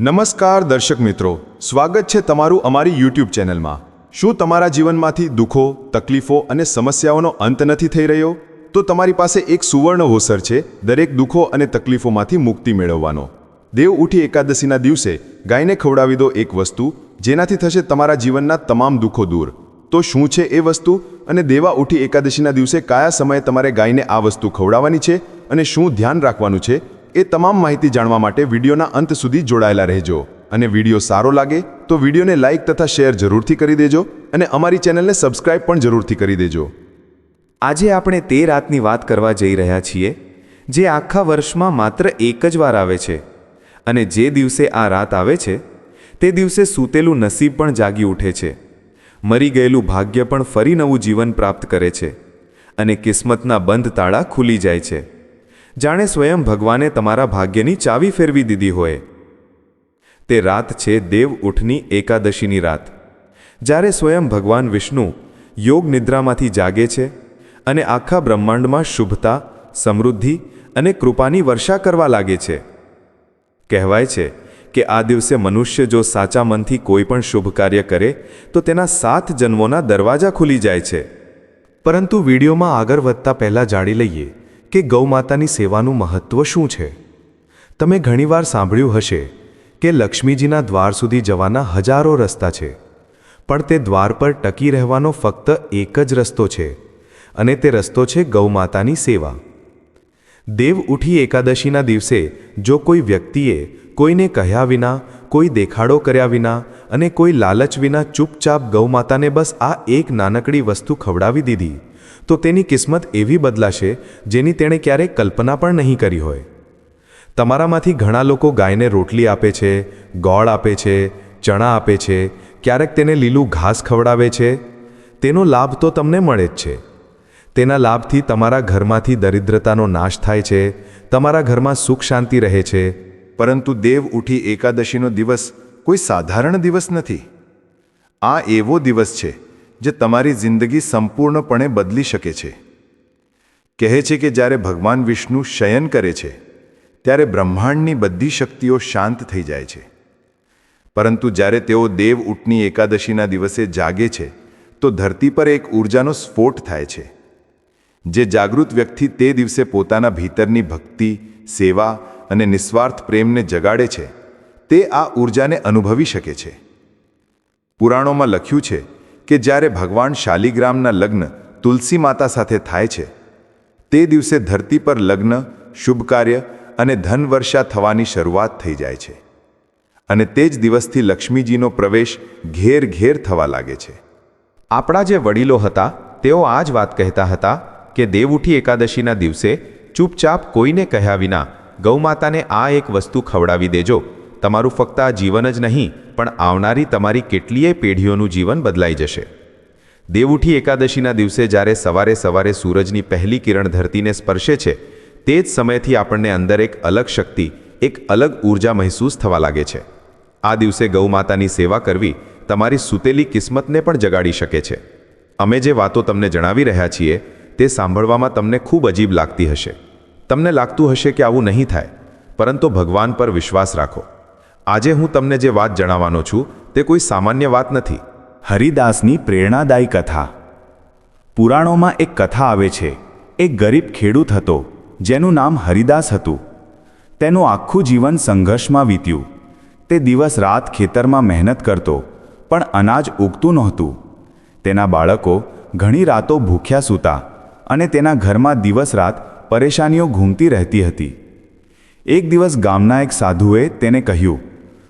નમસ્કાર દર્શક મિત્રો, સ્વાગત છે તમારું અમારી યુટ્યુબ ચેનલમાં. શું તમારા જીવનમાંથી દુઃખો, તકલીફો અને સમસ્યાઓનો અંત નથી થઈ રહ્યો? તો તમારી પાસે એક સુવર્ણ હોસર છે, દરેક દુઃખો અને તકલીફોમાંથી મુક્તિ મેળવવાનો. દેવ ઉઠી એકાદશીના દિવસે ગાયને ખવડાવી દો એક વસ્તુ, જેનાથી થશે તમારા જીવનના તમામ દુઃખો દૂર. તો શું છે એ વસ્તુ? અને દેવા ઉઠી એકાદશીના દિવસે કયા સમયે તમારે ગાયને આ વસ્તુ ખવડાવવાની છે? અને શું ધ્યાન રાખવાનું છે? એ તમામ માહિતી જાણવા માટે વિડીયોના અંત સુધી જોડાયેલા રહેજો. અને વીડિયો સારો લાગે તો વિડીયોને લાઇક તથા શેર જરૂરથી કરી દેજો અને અમારી ચેનલને સબસ્ક્રાઇબ પણ જરૂરથી કરી દેજો. આજે આપણે તે રાતની વાત કરવા જઈ રહ્યા છીએ, જે આખા વર્ષમાં માત્ર એક જ વાર આવે છે. અને જે દિવસે આ રાત આવે છે, તે દિવસે સૂતેલું નસીબ પણ જાગી ઉઠે છે. મરી ગયેલું ભાગ્ય પણ ફરી નવું જીવન પ્રાપ્ત કરે છે. અને કિસ્મતના બંધ તાળા ખુલી જાય છે. જાણે સ્વયં ભગવાને તમારા ભાગ્યની ચાવી ફેરવી દીધી હોય. તે રાત છે દેવ ઉઠની એકાદશીની રાત. જ્યારે સ્વયં ભગવાન વિષ્ણુ યોગ નિદ્રામાંથી જાગે છે અને આખા બ્રહ્માંડમાં શુભતા, સમૃદ્ધિ અને કૃપાની વર્ષા કરવા લાગે છે. કહેવાય છે કે આ દિવસે મનુષ્ય જો સાચા મનથી કોઈ પણ શુભ કાર્ય કરે, તો તેના સાત જન્મોના દરવાજા ખુલી જાય છે. પરંતુ વિડીયોમાં આગળ વધતા પહેલાં જાણી લઈએ કે ગૌમાતાની સેવાનું મહત્ત્વ શું છે? તમે ઘણીવાર સાંભળ્યું હશે કે લક્ષ્મીજીના દ્વાર સુધી જવાના હજારો રસ્તા છે, પણ તે દ્વાર પર ટકી રહેવાનો ફક્ત એક જ રસ્તો છે, અને તે રસ્તો છે ગૌમાતાની સેવા. દેવ ઉઠી એકાદશીના દિવસે જો કોઈ વ્યક્તિએ કોઈને કહ્યા વિના કોઈ દેખાડો કર્યા વિના અને કોઈ લાલચ વિના ચૂપચાપ ગૌમાતાને બસ આ એક નાનકડી વસ્તુ ખવડાવી દીધી. તો તેની કિસ્મત એવી બદલાશે જેની તેણે ક્યારેય કલ્પના પણ નહીં કરી હોય. તમારામાંથી ઘણા લોકો ગાયને રોટલી આપે છે, ગોળ આપે છે, ચણા આપે છે, ક્યારેક તેને લીલું ઘાસ ખવડાવે છે. તેનો લાભ તો તમને મળે જ છે. તેના લાભથી તમારા ઘરમાંથી દરિદ્રતાનો નાશ થાય છે, તમારા ઘરમાં સુખ શાંતિ રહે છે. પરંતુ દેવ ઉઠી એકાદશીનો દિવસ કોઈ સાધારણ દિવસ નથી. આ એવો દિવસ છે જે તમારી જિંદગી સંપૂર્ણપણે બદલી શકે છે. કહે છે કે જ્યારે ભગવાન વિષ્ણુ શયન કરે છે, ત્યારે બ્રહ્માંડની બધી શક્તિઓ શાંત થઈ જાય છે. પરંતુ જ્યારે તેઓ દેવ ઉઠની એકાદશીના દિવસે જાગે છે, તો ધરતી પર એક ઊર્જાનો સ્ફોટ થાય છે. જે જાગૃત વ્યક્તિ તે દિવસે પોતાના ભીતરની ભક્તિ, સેવા અને નિસ્વાર્થ પ્રેમને જગાડે છે, તે આ ઊર્જાને અનુભવી શકે છે. પુરાણોમાં લખ્યું છે કે જ્યારે ભગવાન શાલિગ્રામના લગ્ન તુલસી માતા સાથે થાય છે, તે દિવસે ધરતી પર લગ્ન શુભ કાર્ય અને ધનવર્ષા થવાની શરૂઆત થઈ જાય છે. અને તે જ દિવસથી લક્ષ્મીજીનો પ્રવેશ ઘેર ઘેર થવા લાગે છે. આપણા જે વડીલો હતા, તેઓ આ જ વાત કહેતા હતા કે દેવઉઠી એકાદશીના દિવસે ચૂપચાપ કોઈને કહ્યા વિના ગૌમાતાને આ એક વસ્તુ ખવડાવી દેજો. તમારું ફક્ત આ જીવન જ નહીં, પણ આવનારી તમારી કેટલીય પેઢીઓનું જીવન બદલાઈ જશે. દેવઉઠી એકાદશીના દિવસે જ્યારે સવારે સવારે સૂરજની પહેલી કિરણ ધરતીને સ્પર્શે છે, તે જ સમયથી આપણને અંદર એક અલગ શક્તિ, એક અલગ ઊર્જા મહેસૂસ થવા લાગે છે. આ દિવસે ગૌમાતાની સેવા કરવી તમારી સૂતેલી કિસ્મતને પણ જગાડી શકે છે. અમે જે વાતો તમને જણાવી રહ્યા છીએ, તે સાંભળવામાં તમને ખૂબ અજીબ લાગતી હશે. તમને લાગતું હશે કે આવું નહીં થાય, પરંતુ ભગવાન પર વિશ્વાસ રાખો. આજે હું તમને જે વાત જણાવવાનો છું, તે કોઈ સામાન્ય વાત નથી. હરિદાસની પ્રેરણાદાયી કથા. પુરાણોમાં એક કથા આવે છે, એક ગરીબ ખેડૂત હતો, જેનું નામ હરિદાસ હતું. તેનું આખું જીવન સંઘર્ષમાં વીત્યું. તે દિવસ રાત ખેતરમાં મહેનત કરતો, પણ અનાજ ઉગતું નહોતું. તેના બાળકો ઘણી રાતો ભૂખ્યા સૂતા અને તેના ઘરમાં દિવસ રાત પરેશાનીઓ ઘૂમતી રહેતી હતી. એક દિવસ ગામના એક સાધુએ તેને કહ્યું,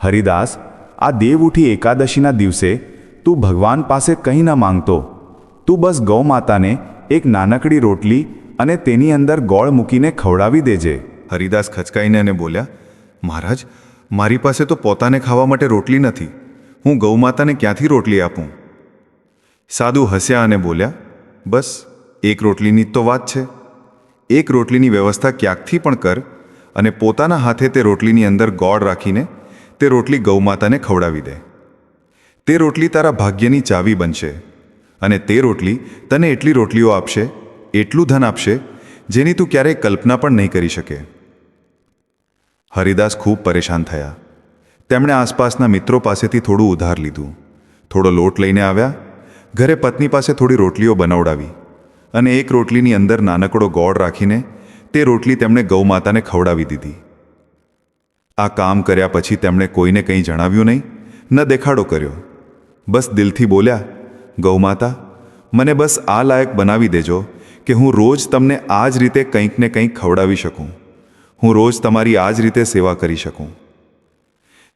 હરિદાસ, આ દેવ ઉઠી એકાદશીના દિવસે તું ભગવાન પાસે કંઈ ન માંગતો. તું બસ ગૌ માતાને એક નાનકડી રોટલી અને તેની અંદર ગોળ મૂકીને ખવડાવી દેજે. હરિદાસ ખચકાઈને અને બોલ્યા, મહારાજ, મારી પાસે તો પોતાને ખાવા માટે રોટલી નથી. હું ગૌમાતાને ક્યાંથી રોટલી આપું? સાધુ હસ્યા અને બોલ્યા, બસ, એક રોટલીની જ તો વાત છે. એક રોટલીની વ્યવસ્થા ક્યાંકથી પણ કર અને પોતાના હાથે તે રોટલીની અંદર ગોળ રાખીને તે રોટલી ગૌમાતાને ખવડાવી દે. તે રોટલી તારા ભાગ્યની ચાવી બનશે અને તે રોટલી તને એટલી રોટલીઓ આપશે, એટલું ધન આપશે, જેની તું ક્યારેય કલ્પના પણ નહીં કરી શકે. હરિદાસ ખૂબ પરેશાન થયા. તેમણે આસપાસના મિત્રો પાસેથી થોડું ઉધાર લીધું. થોડો લોટ લઈને આવ્યા. ઘરે પત્ની પાસે થોડી રોટલીઓ બનાવડાવી. અને એક રોટલીની અંદર નાનકડો ગોળ રાખીને તે રોટલી તેમણે ગૌમાતાને ખવડાવી દીધી. આ કામ કર્યા પછી તેમણે કોઈને કંઈ જણાવ્યું નહીં, ન દેખાડો કર્યો. બસ દિલથી બોલ્યા, ગૌમાતા, મને બસ આ લાયક બનાવી દેજો કે હું રોજ તમને આ જ રીતે કંઈક ને કંઈક ખવડાવી શકું. હું રોજ તમારી આ જ રીતે સેવા કરી શકું.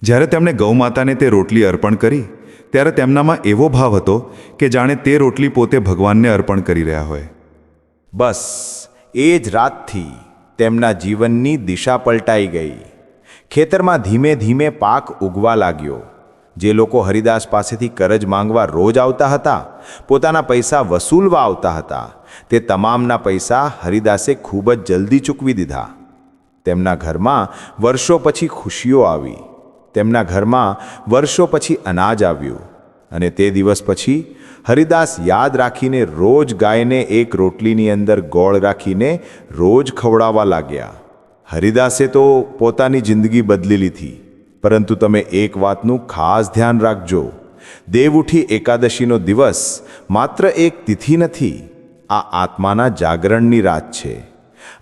જ્યારે તેમણે ગૌમાતાને તે રોટલી અર્પણ કરી ત્યારે તેમનામાં એવો ભાવ હતો કે જાણે તે રોટલી પોતે ભગવાનને અર્પણ કરી રહ્યા હોય. બસ, એ જ રાતથી તેમના જીવનની દિશા પલટાઈ ગઈ. ખેતરમાં ધીમે ધીમે પાક ઉગવા લાગ્યો. જે લોકો હરિદાસ પાસેથી કરજ માંગવા રોજ આવતા હતા, પોતાના પૈસા વસૂલવા આવતા હતા, તે તમામના પૈસા હરિદાસે ખૂબ જ જલ્દી ચૂકવી દીધા. તેમના ઘરમાં વર્ષો પછી ખુશીઓ આવી. તેમના ઘરમાં વર્ષો પછી અનાજ આવ્યું અને તે દિવસ પછી હરિદાસ યાદ રાખીને રોજ ગાયને એક રોટલીની અંદર ગોળ રાખીને રોજ ખવડાવવા લાગ્યા. હરિદાસે તો પોતાની જિંદગી બદલી લીધી, પરંતુ તમે એક વાતનું ખાસ ધ્યાન રાખજો. દેવઉઠી એકાદશીનો દિવસ માત્ર એક તિથિ નથી, આ આત્માના જાગરણની રાત છે.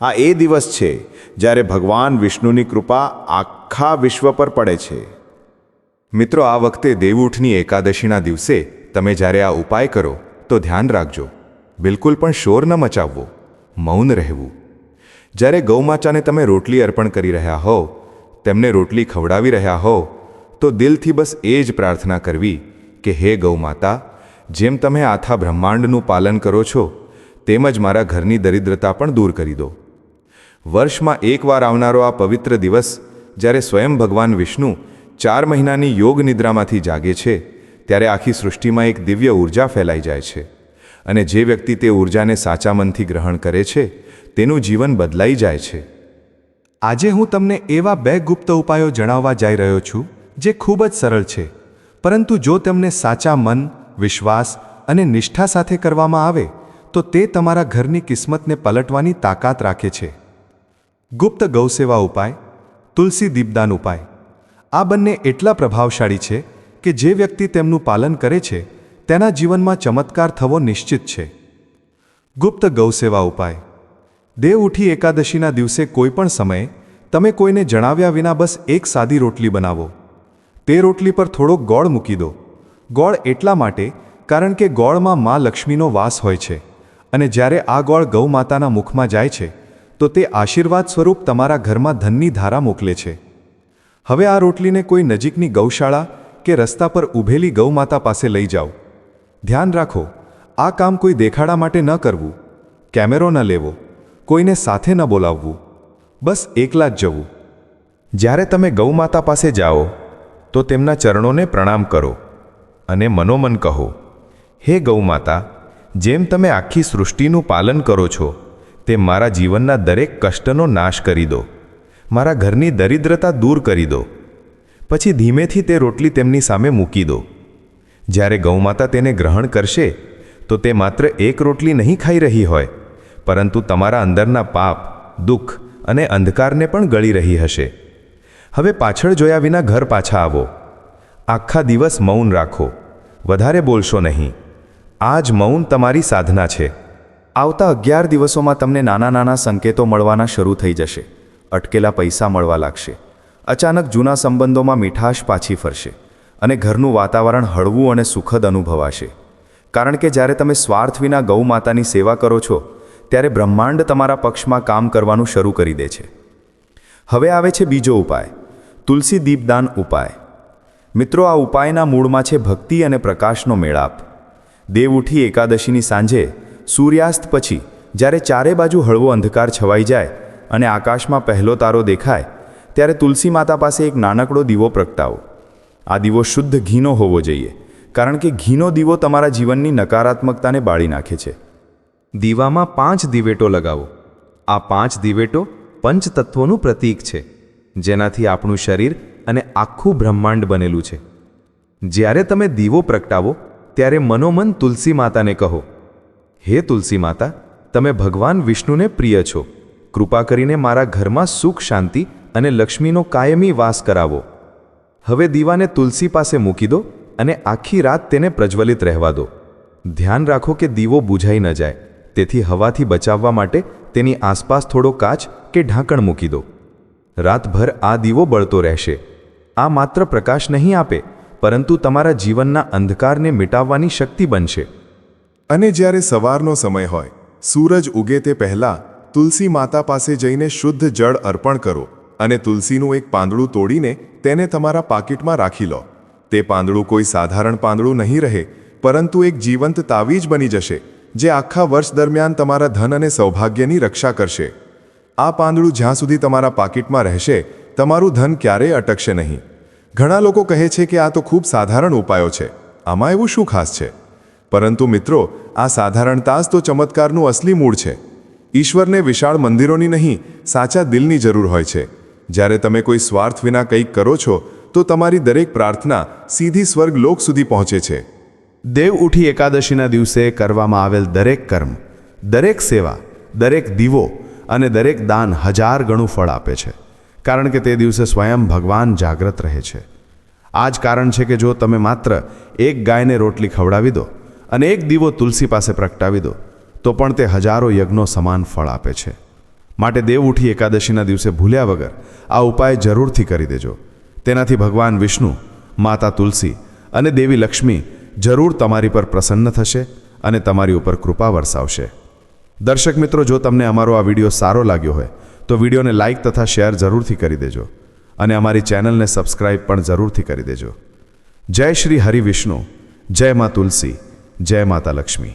આ એ દિવસ છે જ્યારે ભગવાન વિષ્ણુની કૃપા આખા વિશ્વ પર પડે છે. મિત્રો, આ વખતે દેવઉઠની એકાદશીના દિવસે તમે જ્યારે આ ઉપાય કરો, તો ધ્યાન રાખજો. બિલકુલ પણ શોર ન મચાવવો. મૌન રહેવું. જ્યારે ગૌમાતાને તમે રોટલી અર્પણ કરી રહ્યા હો તેમને રોટલી ખવડાવી રહ્યા હો તો દિલથી બસ એ જ પ્રાર્થના કરવી કે, હે ગૌમાતા, જેમ તમે આથા બ્રહ્માંડનું પાલન કરો છો, તેમ જ મારા ઘરની દરિદ્રતા પણ દૂર કરી દો. વર્ષમાં એકવાર આવનારો આ પવિત્ર દિવસ જ્યારે સ્વયં ભગવાન વિષ્ણુ ચાર મહિનાની યોગ નિદ્રામાંથી જાગે છે, ત્યારે આખી સૃષ્ટિમાં એક દિવ્ય ઊર્જા ફેલાઈ જાય છે. અને જે વ્યક્તિ તે ઉર્જાને સાચા મનથી ગ્રહણ કરે છે, તેનું જીવન બદલાઈ જાય છે. આજે હું તમને એવા બે ગુપ્ત ઉપાયો જણાવવા જઈ રહ્યો છું, જે ખૂબ જ સરળ છે. પરંતુ જો તેમને સાચા મન, વિશ્વાસ અને નિષ્ઠા સાથે કરવામાં આવે, તો તે તમારા ઘરની કિસ્મતને પલટવાની તાકાત રાખે છે. ગુપ્ત ગૌસેવા ઉપાય તુલસી દીપદાન ઉપાય. આ બંને એટલા પ્રભાવશાળી છે કે જે વ્યક્તિ તેમનું પાલન કરે છે, તેના જીવનમાં ચમત્કાર થવો નિશ્ચિત છે. ગુપ્ત ગૌસેવા ઉપાય. દેવ ઉઠી એકાદશીના દિવસે કોઈપણ સમયે તમે કોઈને જણાવ્યા વિના બસ એક સાદી રોટલી બનાવો. તે રોટલી પર થોડોક ગોળ મૂકી દો. ગોળ એટલા માટે કારણ કે ગોળમાં મા લક્ષ્મીનો વાસ હોય છે અને જ્યારે આ ગોળ ગૌમાતાના મુખમાં જાય છે તો તે આશીર્વાદ સ્વરૂપ તમારા ઘરમાં ધનની ધારા મોકલે છે. હવે આ રોટલીને કોઈ નજીકની ગૌશાળા કે રસ્તા પર ઊભેલી ગૌમાતા પાસે લઈ જાઓ. ધ્યાન રાખો, આ કામ કોઈ દેખાડા માટે ન કરવું. કેમેરો ન લેવો, કોઈને સાથે ન બોલાવવું. બસ એકલા જ જવું. જ્યારે તમે ગૌમાતા પાસે જાઓ, તો તેમના ચરણોને પ્રણામ કરો અને મનોમન કહો, હે ગૌમાતા, જેમ તમે આખી સૃષ્ટિનું પાલન કરો છો તેમ મારા જીવનના દરેક કષ્ટનો નાશ કરી દો. મારા ઘરની દરિદ્રતા દૂર કરી દો. પછી ધીમેથી તે રોટલી તેમની સામે મૂકી દો. જ્યારે ગૌમાતા તેને ગ્રહણ કરશે, તો તે માત્ર એક રોટલી નહીં ખાઈ રહી હોય, પરંતુ તમારા અંદરના પાપ, દુઃખ અને અંધકારને પણ ગળી રહી હશે. હવે પાછળ જોયા વિના ઘર પાછા આવો. આખા દિવસ મૌન રાખો. વધારે બોલશો નહીં. આ જ મૌન તમારી સાધના છે. આવતા અગિયાર દિવસોમાં તમને નાના નાના સંકેતો મળવાના શરૂ થઈ જશે. અટકેલા પૈસા મળવા લાગશે. અચાનક જૂના સંબંધોમાં મીઠાશ પાછી ફરશે અને ઘરનું વાતાવરણ હળવું અને સુખદ અનુભવાશે. કારણ કે જ્યારે તમે સ્વાર્થ વિના ગૌ માતાની સેવા કરો છો, ત્યારે બ્રહ્માંડ તમારા પક્ષમાં કામ કરવાનું શરૂ કરી દે છે. હવે આવે છે બીજો ઉપાય, તુલસી દીપદાન ઉપાય. મિત્રો, આ ઉપાયના મૂળમાં છે ભક્તિ અને પ્રકાશનો મેળાપ. દેવ ઉઠી એકાદશીની સાંજે સૂર્યાસ્ત પછી, જ્યારે ચારે બાજુ હળવો અંધકાર છવાઈ જાય અને આકાશમાં પહેલો તારો દેખાય, ત્યારે તુલસી માતા પાસે એક નાનકડો દીવો પ્રગટાવો. આ દીવો શુદ્ધ ઘીનો હોવો જોઈએ, કારણ કે ઘીનો દીવો તમારા જીવનની નકારાત્મકતાને બાળી નાખે છે. દીવામાં પાંચ દિવેટો લગાવો. આ પાંચ દિવેટો પંચતત્વોનું પ્રતીક છે, જેનાથી આપણું શરીર અને આખું બ્રહ્માંડ બનેલું છે. જ્યારે તમે દીવો પ્રગટાવો, ત્યારે મનોમન તુલસી માતાને કહો. હે તુલસી માતા, તમે ભગવાન વિષ્ણુને પ્રિય છો. કૃપા કરીને મારા ઘરમાં સુખ શાંતિ અને લક્ષ્મીનો કાયમી વાસ કરાવો. હવે દીવાને તુલસી પાસે મૂકી દો અને આખી રાત તેને પ્રજ્વલિત રહેવા દો. ધ્યાન રાખો કે દીવો બુઝાઈ ન જાય. તેથી હવાથી બચાવવા માટે તેની આસપાસ થોડો કાચ કે ઢાંકણ મૂકી દો. રાતભર આ દીવો બળતો રહેશે. આ માત્ર પ્રકાશ નહીં આપે, પરંતુ તમારા જીવનના અંધકારને મિટાવવાની શક્તિ બનશે. અને જ્યારે સવારનો સમય હોય, સૂરજ ઉગે તે પહેલાં તુલસી માતા પાસે જઈને શુદ્ધ જળ અર્પણ કરો અને તુલસીનું એક પાંદડું તોડીને તેને તમારા પાકીટમાં રાખી લો. તે પાંદડું કોઈ સાધારણ પાંદડું નહીં રહે, પરંતુ એક જીવંત તાવીજ બની જશે, જે આખા વર્ષ દરમિયાન તમારા ધન અને સૌભાગ્યની રક્ષા કરશે. આ પાંદડું જ્યાં સુધી તમારા પાકીટમાં રહેશે, તમારું ધન ક્યારેય અટકશે નહીં. ઘણા લોકો કહે છે કે આ તો ખૂબ સાધારણ ઉપાયો છે. આમાં એવું શું ખાસ છે? પરંતુ મિત્રો, આ સાધારણતા જ તો ચમત્કારનું અસલી મૂળ છે. ઈશ્વરને વિશાળ મંદિરોની નહીં, સાચા દિલની જરૂર હોય છે. જ્યારે તમે કોઈ સ્વાર્થ વિના કંઈક કરો છો, તો તમારી દરેક પ્રાર્થના સીધી સ્વર્ગ લોક સુધી પહોંચે છે. દેવ ઉઠી એકાદશીના દિવસે કરવામાં આવેલ દરેક કર્મ, દરેક સેવા, દરેક દીવો અને દરેક દાન હજાર ગણું ફળ આપે છે. કારણ કે તે દિવસે સ્વયં ભગવાન જાગ્રત રહે છે. આ જ કારણ છે કે જો તમે માત્ર એક ગાયને રોટલી ખવડાવી દો અને એક દીવો તુલસી પાસે પ્રગટાવી દો, તો પણ તે હજારો યજ્ઞો સમાન ફળ આપે છે. માટે દેવ ઉઠી એકાદશીના દિવસે ભૂલ્યા વગર આ ઉપાય જરૂરથી કરી દેજો. તેનાથી ભગવાન વિષ્ણુ, માતા તુલસી અને દેવી લક્ષ્મી જરૂર તમારી પર પ્રસન્ન થશે અને તમારી ઉપર કૃપા વરસાવશે. દર્શક મિત્રો, જો તમને અમારો આ વીડિયો સારો લાગ્યો હોય, તો વિડીયોને લાઇક તથા શેર જરૂરથી કરી દેજો અને અમારી ચેનલને સબસ્ક્રાઇબ પણ જરૂરથી કરી દેજો. જય શ્રી હરિ વિષ્ણુ, જય મા તુલસી. જય માતા લક્ષ્મી.